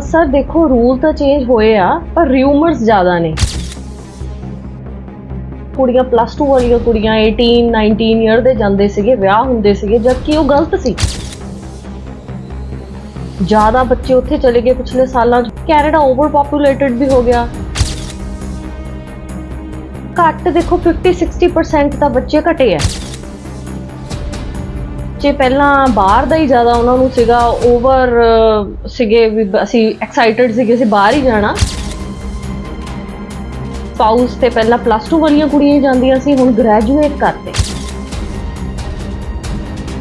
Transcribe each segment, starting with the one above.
Sir ਦੇਖੋ rule ਤਾਂ change ਹੋਏ ਆ, ਪਰ ਰਿਊਮਰਸ ਜ਼ਿਆਦਾ ਨੇ। ਕੁੜੀਆਂ ਪਲੱਸ 2 ਵਾਲੀਆਂ ਕੁੜੀਆਂ 18 19 ਇਅਰ ਦੇ ਜਾਂਦੇ ਸੀਗੇ, ਵਿਆਹ ਹੁੰਦੇ ਸੀਗੇ, ਜਦਕਿ ਉਹ ਗਲਤ ਸੀ। ਜ਼ਿਆਦਾ ਬੱਚੇ ਉੱਥੇ ਚਲੇ ਗਏ ਪਿਛਲੇ ਸਾਲਾਂ 'ਚ। ਕੈਨੇਡਾ ਓਵਰ ਪੋਪੂਲੇਟਡ ਵੀ ਹੋ ਗਿਆ। ਘੱਟ ਦੇਖੋ 50 60% ਤਾਂ ਬੱਚੇ ਘਟੇ ਆ। ਜੇ ਪਹਿਲਾਂ ਬਾਹਰ ਦਾ ਹੀ ਜ਼ਿਆਦਾ ਉਹਨਾਂ ਨੂੰ ਸੀਗਾ ਓਵਰ ਸੀਗੇ ਵੀ ਅਸੀਂ ਐਕਸਾਈਟਡ ਸੀਗੇ ਅਸੀਂ ਬਾਹਰ ਹੀ ਜਾਣਾ। ਸਪਾਊਸ ਤੇ ਪਹਿਲਾਂ ਪਲੱਸ 2 ਵਾਲੀਆਂ ਕੁੜੀਆਂ ਹੀ ਜਾਂਦੀਆਂ ਸੀ ਹੁਣ ਗ੍ਰੈਜੂਏਟ ਕਰਤੇ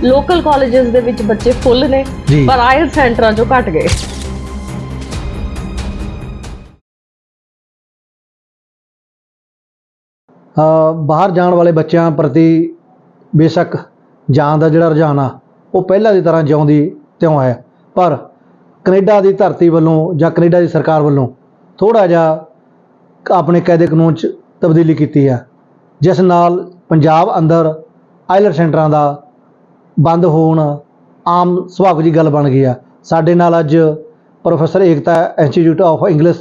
ਲੋਕਲ ਕਾਲਜਸ ਦੇ ਵਿੱਚ ਬੱਚੇ ਫੁੱਲ ਨੇ। ਪਰ ਆਇਲ ਸੈਂਟਰਾਂ ਚੋਂ ਘਟ ਗਏ। ਬਾਹਰ ਜਾਣ ਵਾਲੇ ਬੱਚਿਆਂ ਪ੍ਰਤੀ ਬੇਸ਼ੱਕ ਜਾਣ ਦਾ ਜਿਹੜਾ ਰੁਝਾਨ ਆ, ਉਹ ਪਹਿਲਾਂ ਦੀ ਤਰ੍ਹਾਂ ਜਿਉਂਦੀ ਤਿਉਂ ਹੈ। ਪਰ ਕੈਨੇਡਾ ਦੀ ਧਰਤੀ ਵੱਲੋਂ ਜਾਂ ਕੈਨੇਡਾ ਦੀ ਸਰਕਾਰ ਵੱਲੋਂ ਥੋੜਾ ਜਿਹਾ ਆਪਣੇ ਕਾਇਦੇ ਕਾਨੂੰਨ 'ਚ ਤਬਦੀਲੀ ਕੀਤੀ ਹੈ, ਜਿਸ ਨਾਲ ਪੰਜਾਬ ਅੰਦਰ ਆਈਲਰ ਸੈਂਟਰਾਂ ਦਾ ਬੰਦ ਹੋਣ ਆਮ ਸੁਭਾਵਿਕ ਜੀ ਗੱਲ ਬਣ ਗਈ ਆ। ਸਾਡੇ ਨਾਲ ਅੱਜ professor Ekta institute of English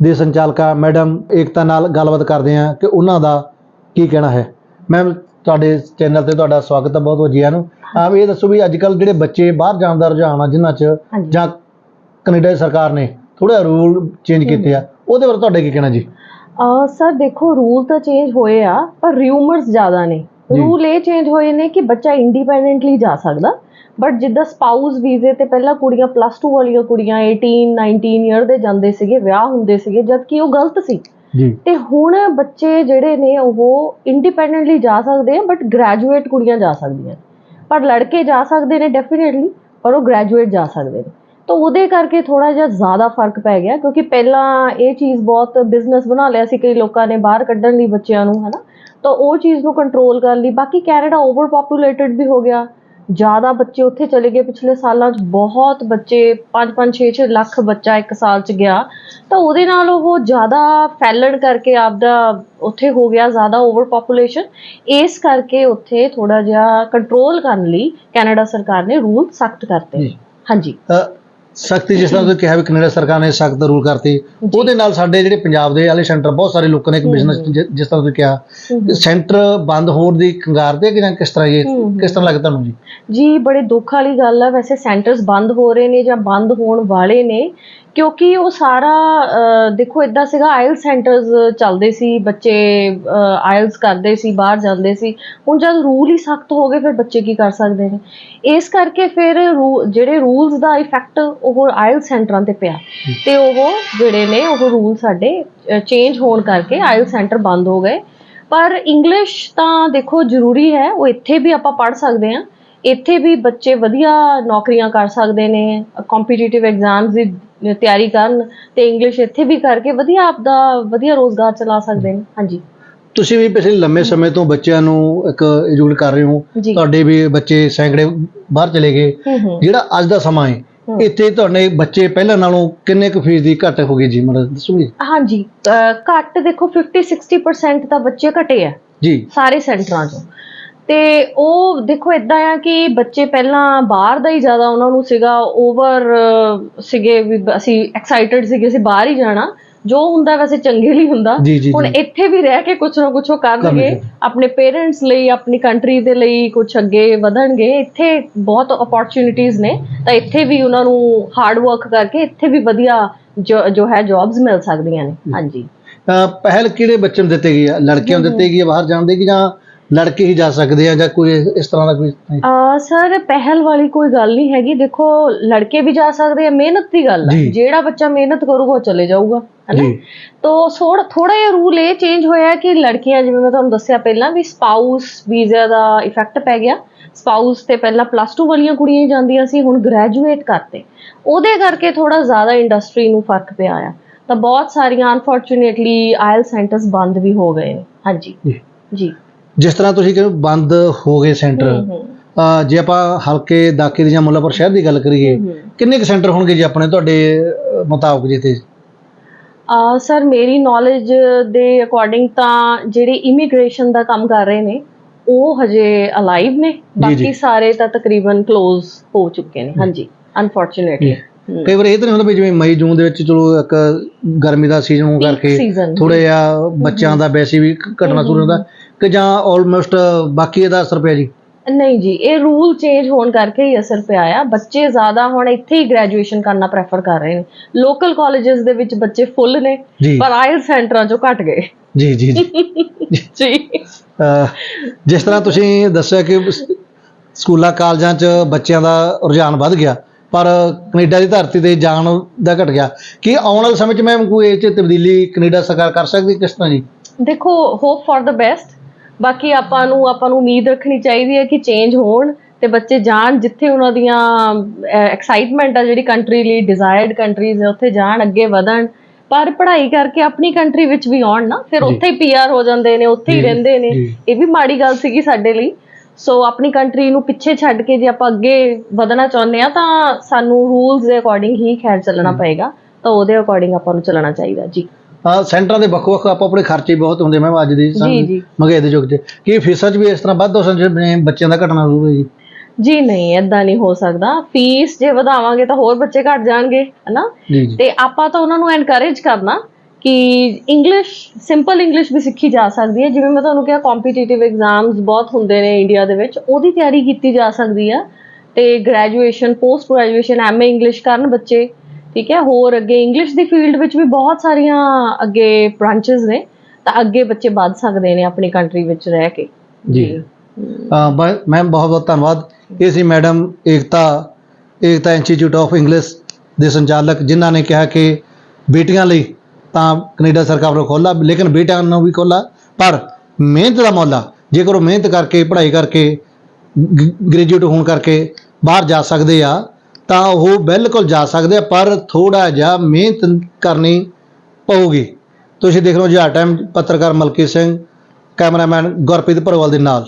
ਦੇ ਸੰਚਾਲਕਾ ਮੈਡਮ ਏਕਤਾ ਨਾਲ ਗੱਲਬਾਤ ਕਰਦੇ ਆ ਕਿ ਉਹਨਾਂ ਦਾ ਕੀ ਕਹਿਣਾ ਹੈ। ਮੈਮ ਤੁਹਾਡੇ ਚੈਨਲ ਤੇ ਤੁਹਾਡਾ ਸਵਾਗਤ ਹੈ ਬਹੁਤ ਬਹੁਤ ਜੀਆਂ ਨੂੰ ਆਪ ਇਹ ਦੱਸੋ ਵੀ ਅੱਜ ਕੱਲ ਜਿਹੜੇ ਬੱਚੇ ਬਾਹਰ ਜਾਣ ਦਾ ਰੁਝਾਨ ਆ ਜਿਨ੍ਹਾਂ 'ਚ ਹਾਂਜੀ। ਜਾਂ ਕੈਨੇਡਾ ਦੀ ਸਰਕਾਰ ਨੇ ਥੋੜਾ ਰੂਲ ਚੇਂਜ ਕੀਤੇ ਆ ਉਹਦੇ ਬਾਰੇ ਤੁਹਾਡਾ ਕੀ ਕਹਿਣਾ ਜੀ? ਆ ਸਰ ਦੇਖੋ ਰੂਲ ਤਾਂ ਚੇਂਜ ਹੋਏ ਆ ਪਰ ਰਿਊਮਰਸ ਜ਼ਿਆਦਾ ਨੇ। ਜੀ। ਰੂਲ ਇਹ ਚੇਂਜ ਹੋਏ ਨੇ ਕਿ ਬੱਚਾ ਇੰਡੀਪੈਂਡੈਂਟਲੀ ਜਾ ਸਕਦਾ ਬਟ ਜਿੱਦਾਂ ਸਪਾਊਸ ਵੀਜ਼ੇ ਤੇ ਪਹਿਲਾਂ ਕੁੜੀਆਂ ਪਲੱਸ 2 ਵਾਲੀਆਂ ਕੁੜੀਆਂ 18 19 ਇਅਰ ਦੇ ਜਾਂਦੇ ਸੀਗੇ ਵਿਆਹ ਹੁੰਦੇ ਸੀਗੇ ਜਦਕਿ ਉਹ ਗਲਤ ਸੀ। ਜੀ। ਤੇ ਹੁਣ ਬੱਚੇ ਜਿਹੜੇ ਨੇ ਉਹ ਇੰਡੀਪੈਂਡੈਂਟਲੀ ਜਾ ਸਕਦੇ ਆ ਬਟ ਗ੍ਰੈਜੂਏਟ ਕੁੜੀਆਂ ਜਾ ਸਕਦੀਆਂ। ਪਰ ਲੜਕੇ ਜਾ ਸਕਦੇ ਨੇ ਡੈਫੀਨਿਟਲੀ ਪਰ ਉਹ ਗ੍ਰੈਜੂਏਟ ਜਾ ਸਕਦੇ ਨੇ। ਤਾਂ ਉਹਦੇ ਕਰਕੇ ਥੋੜਾ ਜਿਹਾ ਜ਼ਿਆਦਾ ਫ਼ਰਕ ਪੈ ਗਿਆ, ਕਿਉਂਕਿ ਪਹਿਲਾਂ ਇਹ ਚੀਜ਼ ਬਹੁਤ ਬਿਜ਼ਨਸ ਬਣਾ ਲਿਆ ਸੀ, ਕਈ ਲੋਕਾਂ ਨੇ ਬਾਹਰ ਕੱਢਣ ਲਈ ਬੱਚਿਆਂ ਨੂੰ, ਹਨਾ। ਤਾਂ ਉਹ ਚੀਜ਼ ਨੂੰ ਕੰਟਰੋਲ ਕਰਨ ਲਈ, ਬਾਕੀ ਕੈਨੇਡਾ ਓਵਰ ਪੋਪੂਲੇਟਡ ਵੀ ਹੋ ਗਿਆ। ਜ਼ਿਆਦਾ ਬੱਚੇ ਉੱਥੇ ਚਲੇ ਗਏ ਪਿਛਲੇ ਸਾਲਾਂ 'ਚ। ਬਹੁਤ ਬੱਚੇ 5-5 6-6 ਲੱਖ ਬੱਚਾ ਇੱਕ ਸਾਲ 'ਚ ਗਿਆ। ਤਾਂ ਉਹਦੇ ਨਾਲ ਉਹ ਜ਼ਿਆਦਾ ਫੈਲਣ ਕਰਕੇ ਆਪਦਾ ਉੱਥੇ ਹੋ ਗਿਆ ਜ਼ਿਆਦਾ ਓਵਰ ਪੋਪੂਲੇਸ਼ਨ ਇਸ ਕਰਕੇ ਉੱਥੇ ਥੋੜਾ ਜਿਹਾ ਕੰਟਰੋਲ ਕਰਨ ਲਈ ਕੈਨੇਡਾ ਸਰਕਾਰ ਨੇ ਰੂਲ ਸਖਤ ਕਰਤੇ। ਹਾਂਜੀ। ਸਖਤੀ ਜਿਸ ਤਰ੍ਹਾਂ ਤੁਸੀਂ ਕਿਹਾ ਵੀ ਕੈਨੇਡਾ ਸਰਕਾਰ ਨੇ ਸਖਤ ਰੂਲ ਕਰਤੇ ਉਹਦੇ ਨਾਲ ਸਾਡੇ ਜਿਹੜੇ ਪੰਜਾਬ ਦੇ ਵਾਲੇ ਸੈਂਟਰ ਬਹੁਤ ਸਾਰੇ ਲੋਕਾਂ ਨੇ ਇੱਕ ਬਿਜ਼ਨਸ ਜਿਸ ਤਰ੍ਹਾਂ ਤੁਸੀਂ ਕਿਹਾ। ਸੈਂਟਰ ਬੰਦ ਹੋਣ ਦੀ ਕੰਗਾਰ ਤੇ ਜਾਂ ਕਿਸ ਤਰ੍ਹਾਂ ਇਹ। ਕਿਸ ਤਰ੍ਹਾਂ ਲੱਗਦਾ ਤੁਹਾਨੂੰ ਜੀ ਜੀ ਬੜੇ ਦੁੱਖ ਵਾਲੀ ਗੱਲ ਆ ਵੈਸੇ ਸੈਂਟਰਸ ਬੰਦ ਹੋ ਰਹੇ ਨੇ ਜਾਂ ਬੰਦ ਹੋਣ ਵਾਲੇ ਨੇ ਕਿਉਂਕਿ ਉਹ ਸਾਰਾ ਦੇਖੋ ਇਦਾਂ ਸੀਗਾ ਆਇਲ ਸੈਂਟਰਸ ਚੱਲਦੇ ਸੀ ਬੱਚੇ ਆਇਲਸ ਕਰਦੇ ਸੀ ਬਾਹਰ ਜਾਂਦੇ ਸੀ ਹੁਣ ਜਦ ਰੂਲ ਹੀ ਸਖਤ ਹੋ ਗਏ ਫਿਰ ਬੱਚੇ ਕੀ ਕਰ ਸਕਦੇ ਨੇ ਇਸ ਕਰਕੇ ਫਿਰ ਜਿਹੜੇ ਰੂਲਸ ਦਾ ਇਫੈਕਟ ਉਹ ਆਇਲ ਸੈਂਟਰਾਂ ਤੇ ਪਿਆ। ਤੇ ਉਹ ਜਿਹੜੇ ਨੇ ਉਹ ਰੂਲ ਸਾਡੇ ਚੇਂਜ ਹੋਣ ਕਰਕੇ ਆਇਲ ਸੈਂਟਰ ਬੰਦ ਹੋ ਗਏ। ਪਰ ਇੰਗਲਿਸ਼ ਤਾਂ ਦੇਖੋ ਜ਼ਰੂਰੀ ਹੈ ਉਹ ਇੱਥੇ ਵੀ ਆਪਾਂ ਪੜ੍ਹ ਸਕਦੇ ਹਾਂ। ਇੱਥੇ ਵੀ ਬੱਚੇ ਵਧੀਆ ਨੌਕਰੀਆਂ ਕਰ ਸਕਦੇ ਨੇ ਕੰਪੀਟੀਟਿਵ ਐਗਜ਼ਾਮਸ ਦੀ ਤਿਆਰੀ ਕਰਨ ਤੇ ਇੰਗਲਿਸ਼ ਇੱਥੇ ਵੀ ਕਰਕੇ ਵਧੀਆ ਆਪਦਾ ਵਧੀਆ ਰੋਜ਼ਗਾਰ ਚਲਾ ਸਕਦੇ ਨੇ। ਹਾਂਜੀ। ਤੁਸੀਂ ਵੀ ਪਿਛਲੇ ਲੰਮੇ ਸਮੇਂ ਤੋਂ ਬੱਚਿਆਂ ਨੂੰ ਇੱਕ ਐਜੂਕੇਟ ਕਰ ਰਹੇ ਹੋ। ਤੁਹਾਡੇ ਵੀ ਬੱਚੇ ਸੈਂਕੜੇ ਬਾਹਰ ਚਲੇ ਗਏ। ਜਿਹੜਾ ਅੱਜ ਦਾ ਸਮਾਂ ਹੈ। ਇੱਥੇ ਤੁਹਾਡੇ ਬੱਚੇ ਪਹਿਲਾਂ ਨਾਲੋਂ ਕਿੰਨੇ ਕੁ ਫੀਸਦੀ ਘੱਟ ਹੋ ਗਈ ਜੀ? ਮਤਲਬ ਦੱਸੋਗੇ ਹਾਂਜੀ ਅਹ ਘੱਟ ਦੇਖੋ 50 60% ਤਾਂ ਬੱਚੇ ਘਟੇ ਆ। ਜੀ। ਸਾਰੇ ਸੈਂਟਰਾਂ 'ਚੋਂ। ਤੇ ਉਹ ਦੇਖੋ ਇਦਾਂ ਆ ਕਿ ਬੱਚੇ ਪਹਿਲਾਂ ਬਾਹਰ ਦਾ ਹੀ ਜ਼ਿਆਦਾ ਉਹਨਾਂ ਨੂੰ ਸੀਗਾ ਓਵਰ ਸੀਗੇ ਵੀ ਅਸੀਂ ਐਕਸਾਈਟਡ ਸੀਗੇ ਅਸੀਂ ਬਾਹਰ ਹੀ ਜਾਣਾ। ਜੋ ਹੁੰਦਾ ਵੈਸੇ ਚੰਗੇ ਲਈ ਹੁੰਦਾ। ਹੁਣ ਇੱਥੇ ਵੀ ਰਹਿ ਕੇ ਕੁਝ ਨਾ ਕੁਝ ਉਹ ਕਰਨਗੇ। ਆਪਣੇ ਪੇਰੈਂਟਸ ਲਈ ਆਪਣੀ ਕੰਟਰੀ ਦੇ ਲਈ ਕੁਝ ਅੱਗੇ ਵਧਣਗੇ। ਇੱਥੇ ਬਹੁਤ ਓਪਰਚ्युनिटीज ਨੇ। ਤਾਂ ਇੱਥੇ ਵੀ ਉਹਨਾਂ ਨੂੰ ਹਾਰਡ ਵਰਕ ਕਰਕੇ ਇੱਥੇ ਵੀ ਵਧੀਆ ਜੋ ਹੈ ਜੌਬਸ ਮਿਲ ਸਕਦੀਆਂ ਨੇ। ਹਾਂਜੀ। ਪਹਿਲ ਕਿਹੜੇ ਬੱਚਿਆਂ ਨੂੰ ਦਿੱਤੇ ਗਈ ਹੈ ਲੜਕੀਆਂ ਨੂੰ ਦਿੱਤੀ ਗਈ ਹੈ ਬਾਹਰ ਜਾਣ ਦੇ ਕਿ ਜਾਂ ਲੜਕੇ ਹੀ ਜਾ ਸਕਦੇ ਆ ਜਾਂ ਕੋਈ ਇਸ ਤਰ੍ਹਾਂ ਦਾ ਕੋਈ ਆ ਸਰ ਪਹਿਲ ਵਾਲੀ ਕੋਈ ਗੱਲ ਨਹੀਂ ਹੈਗੀ। ਦੇਖੋ ਲੜਕੇ ਵੀ ਜਾ ਸਕਦੇ ਆ ਮਿਹਨਤ ਦੀ ਗੱਲ ਹੈ ਜੀ। ਜਿਹੜਾ ਬੱਚਾ ਮਿਹਨਤ ਕਰੂਗਾ ਉਹ ਚਲੇ ਜਾਊਗਾ ਹੈਨਾ ਜੀ। ਤੋ ਥੋੜਾ ਥੋੜਾ ਜਿਹਾ ਰੂਲ ਇਹ ਚੇਂਜ ਹੋਇਆ ਕਿ ਲੜਕੀਆਂ ਜਿਵੇਂ ਮੈਂ ਤੁਹਾਨੂੰ ਦੱਸਿਆ ਪਹਿਲਾਂ ਵੀ ਸਪਾਊਸ ਵੀਜ਼ਾ ਦਾ ਇਫੈਕਟ ਪੈ ਗਿਆ। ਸਪਾਊਸ ਤੇ ਪਹਿਲਾਂ ਪਲੱਸ 2 ਵਾਲੀਆਂ ਕੁੜੀਆਂ ਹੀ ਜਾਂਦੀਆਂ ਸੀ ਹੁਣ ਗ੍ਰੈਜੂਏਟ ਕਰਤੇ। ਉਹਦੇ ਕਰਕੇ ਥੋੜਾ ਜ਼ਿਆਦਾ ਇੰਡਸਟਰੀ ਨੂੰ ਫ਼ਰਕ ਪਿਆ ਆ। ਤਾਂ ਬਹੁਤ ਸਾਰੀਆਂ ਅਨਫੋਰਚੂਨੇਟਲੀ ਆਇਲ ਸੈਂਟਰਸ ਬੰਦ ਵੀ ਹੋ ਗਏ ਹਾਂਜੀ। ਜੀ। ਜੀ। ਜਿਸ ਤਰ੍ਹਾਂ ਤੁਸੀਂ ਕਹਿੰਦੇ ਬੰਦ ਹੋ ਗਏ ਸੈਂਟਰ ਹੂੰ, ਹੂੰ, ਜੇ ਆਪਾਂ ਹਲਕੇ ਦਾਕੇ ਦੀ ਜਾਂ ਮੁੱਲਾਪੁਰ ਸ਼ਹਿਰ ਦੀ ਗੱਲ ਕਰੀਏ ਹੂੰ, ਹੂੰ। ਕਿੰਨੇ ਕੁ ਸੈਂਟਰ ਹੋਣਗੇ ਜੀ ਆਪਣੇ ਤੁਹਾਡੇ ਮੁਤਾਬਕ ਜੀ ਤੇ ਆ ਸਰ ਮੇਰੀ ਨੌਲੇਜ ਦੇ ਅਕੋਰਡਿੰਗ ਤਾਂ ਜਿਹੜੇ ਇਮੀਗ੍ਰੇਸ਼ਨ ਦਾ ਕੰਮ ਕਰ ਰਹੇ ਨੇ ਉਹ ਹਜੇ ਅਲਾਈਵ ਨੇ। ਬਾਕੀ ਸਾਰੇ ਤਾਂ ਤਕਰੀਬਨ ক্লোਜ਼ ਹੋ ਚੁੱਕੇ ਨੇ। ਹਾਂਜੀ ਅਨਫੋਰਚੂਨੇਟਲੀ। ਕਈ ਵਾਰ ਇਹ ਤਾਂ ਹੁੰਦਾ ਵੀ ਜਿਵੇਂ ਮਈ ਜੂਨ ਦੇ ਵਿੱਚ ਚਲੋ ਇੱਕ ਗਰਮੀ ਦਾ ਸੀਜ਼ਨ ਹੋਣ ਕਰਕੇ ਥੋੜੇ ਜਿਹਾ ਬੱਚਿਆਂ ਦਾ ਵੈਸੇ ਵੀ ਘਟਣਾ ਸ਼ੁਰੂ ਹੁੰਦਾ। ਕਿ ਜਾਂ ਆਲਮੋਸਟ ਬਾਕੀ ਇਹਦਾ ਅਸਰ ਪਿਆ ਜੀ? ਨਹੀਂ ਜੀ ਇਹ ਰੂਲ ਚੇਂਜ ਹੋਣ ਕਰਕੇ ਹੀ ਅਸਰ ਪਿਆ ਆ। ਬੱਚੇ ਜ਼ਿਆਦਾ ਹੁਣ ਇੱਥੇ ਹੀ ਗ੍ਰੈਜੂਏਸ਼ਨ ਕਰਨਾ ਪ੍ਰੈਫਰ ਕਰ ਰਹੇ ਨੇ। ਲੋਕਲ ਕਾਲਜਸ ਦੇ ਵਿੱਚ ਬੱਚੇ ਫੁੱਲ ਨੇ ਜੀ। ਪਰ ਆਇਲ ਸੈਂਟਰਾਂ ਚੋਂ ਘਟ ਗਏ। ਜੀ ਜੀ ਜੀ। ਜੀ। ਅਹ ਜਿਸ ਤਰ੍ਹਾਂ ਤੁਸੀਂ ਦੱਸਿਆ ਕਿ ਸ- ਸਕੂਲਾਂ ਕਾਲਜਾਂ 'ਚ ਬੱਚਿਆਂ ਦਾ ਰੁਝਾਨ ਵੱਧ ਗਿਆ ਪਰ ਕੈਨੇਡਾ ਦੀ ਧਰਤੀ ਤੇ ਜਾਣ ਦਾ ਘਟ ਗਿਆ। ਕੀ ਆਉਣ ਵਾਲੇ ਸਮੇਂ 'ਚ ਮੈਮ ਕੋਈ ਇਹ 'ਚ ਤਬਦੀਲੀ ਕੈਨੇਡਾ ਸਰਕਾਰ ਕਰ ਸਕਦੀ ਕਿਸ ਤਰ੍ਹਾਂ ਜੀ? ਦੇਖੋ ਹੋਪ ਫॉर द ਬੈਸਟ ਬਾਕੀ ਆਪਾਂ ਨੂੰ ਆਪਾਂ ਨੂੰ ਉਮੀਦ ਰੱਖਣੀ ਚਾਹੀਦੀ ਹੈ ਕਿ ਚੇਂਜ ਹੋਣ ਤੇ ਬੱਚੇ ਜਾਣ ਜਿੱਥੇ ਉਹਨਾਂ ਦੀਆਂ ਐਕਸਾਈਟਮੈਂਟ ਆ ਜਿਹੜੀ ਕੰਟਰੀ ਲਈ ਡਿਜ਼ਾਇਰਡ ਕੰਟਰੀਜ਼ ਹੈ ਉੱਥੇ ਜਾਣ ਅੱਗੇ ਵਧਣ। ਪਰ ਪੜ੍ਹਾਈ ਕਰਕੇ ਆਪਣੀ ਕੰਟਰੀ ਵਿੱਚ ਵੀ ਆਉਣ ਨਾ ਫਿਰ। ਉੱਥੇ ਹੀ ਪੀਆਰ ਹੋ ਜਾਂਦੇ ਨੇ ਉੱਥੇ ਹੀ ਰਹਿੰਦੇ ਨੇ। ਇਹ ਵੀ ਮਾੜੀ ਗੱਲ ਸੀਗੀ ਸਾਡੇ ਲਈ। ਸੋ ਆਪਣੀ ਕੰਟਰੀ ਨੂੰ ਪਿੱਛੇ ਛੱਡ ਕੇ ਜੇ ਆਪਾਂ ਅੱਗੇ ਵਧਣਾ ਚਾਹੁੰਦੇ ਆ ਤਾਂ ਸਾਨੂੰ ਰੂਲਸ ਦੇ ਅਕੋਰਡਿੰਗ ਹੀ ਖੈਰ ਚੱਲਣਾ ਪਏਗਾ। ਤਾਂ ਉਹਦੇ ਅਕੋਰਡਿੰਗ ਆਪਾਂ ਨੂੰ ਚੱਲਣਾ ਚਾਹੀਦਾ ਜੀ। ਸੈਂਟਰਾਂ ਦੇ ਵੱਖ ਵੱਖ ਆਪੋ ਆਪਣੇ ਖਰਚੇ ਬਹੁਤ ਹੁੰਦੇ ਮੈਮ ਅੱਜ ਦੀ ਜੀ, ਜੀ। ਮਹਿੰਗਾਈ ਦੇ ਯੁੱਗ 'ਚ। ਕੀ ਫੀਸਾਂ 'ਚ ਵੀ ਇਸ ਤਰ੍ਹਾਂ ਵੱਧ ਹੋ ਸਕਦਾ ਬੱਚਿਆਂ ਦਾ ਘਟਣਾ ਸ਼ੁਰੂ ਹੋਈ ਜੀ? ਜੀ ਨਹੀਂ ਏਦਾਂ ਨਹੀਂ ਹੋ ਸਕਦਾ। ਫੀਸ ਜੇ ਵਧਾਵਾਂਗੇ ਤਾਂ ਹੋਰ ਬੱਚੇ ਘਟ ਜਾਣਗੇ ਹਨਾ? ਜੀ ਜੀ। ਤੇ ਆਪਾਂ ਤਾਂ ਉਹਨਾਂ ਨੂੰ ਐਨਕਰੇਜ ਕਰਨਾ ਕਿ ਇੰਗਲਿਸ਼ ਸਿੰਪਲ ਇੰਗਲਿਸ਼ ਵੀ ਸਿੱਖੀ ਜਾ ਸਕਦੀ ਹੈ। ਜਿਵੇਂ ਮੈਂ ਤੁਹਾਨੂੰ ਕਿਹਾ ਕੰਪੀਟੀਟਿਵ ਐਗਜ਼ਾਮਸ ਬਹੁਤ ਹੁੰਦੇ ਨੇ ਇੰਡੀਆ ਦੇ ਵਿੱਚ। ਉਹਦੀ ਤਿਆਰੀ ਕੀਤੀ ਜਾ ਸਕਦੀ ਆ। ਤੇ graduation post graduation MA English ਕਰਨ ਬੱਚੇ। ਠੀਕ ਹੈ? ਹੋਰ ਅੱਗੇ ਇੰਗਲਿਸ਼ ਦੀ ਫੀਲਡ ਵਿੱਚ ਵੀ ਬਹੁਤ ਸਾਰੀਆਂ ਅੱਗੇ ਬ੍ਰਾਂਚਸ ਨੇ ਤਾਂ ਅੱਗੇ ਬੱਚੇ ਵੱਧ ਸਕਦੇ ਨੇ ਆਪਣੀ ਕੰਟਰੀ ਵਿੱਚ ਰਹਿ ਕੇ। ਜੀ। ਮੈਮ ਬਹੁਤ ਬਹੁਤ ਧੰਨਵਾਦ। ਇਹ ਸੀ madam Ekta Ekta institute of English ਦੇ ਸੰਚਾਲਕ ਜਿਨ੍ਹਾਂ ਨੇ ਕਿਹਾ ਕਿ ਬੇਟੀਆਂ ਲਈ ਤਾਂ ਕੈਨੇਡਾ ਸਰਕਾਰ ਵੱਲੋਂ ਖੋਲਾ ਲੇਕਿਨ ਬੇਟਿਆਂ ਨੂੰ ਵੀ ਖੋਲਾ ਪਰ ਮਿਹਨਤ ਦਾ ਮੁੱਲ ਜੇਕਰ ਉਹ ਮਿਹਨਤ ਕਰਕੇ ਪੜ੍ਹਾਈ ਕਰਕੇ ਗ੍ਰੈਜੂਏਟ ਹੋਣ ਕਰਕੇ ਬਾਹਰ ਜਾ ਸਕਦੇ ਆ ਤਾਂ ਉਹ ਬਿਲਕੁਲ ਜਾ ਸਕਦੇ ਆ, ਪਰ ਥੋੜਾ ਜਿਹਾ ਮਿਹਨਤ ਕਰਨੀ ਪਊਗੀ। ਤੁਸੀਂ ਦੇਖ ਰਹੇ ਹੋ ਜੀ ਟਾਈਮ ਪੱਤਰਕਾਰ ਮਲਕੀ ਸਿੰਘ, ਕੈਮਰਾਮੈਨ ਗੁਰਪ੍ਰੀਤ ਭਰੋਵਾਲ ਦੇ ਨਾਲ।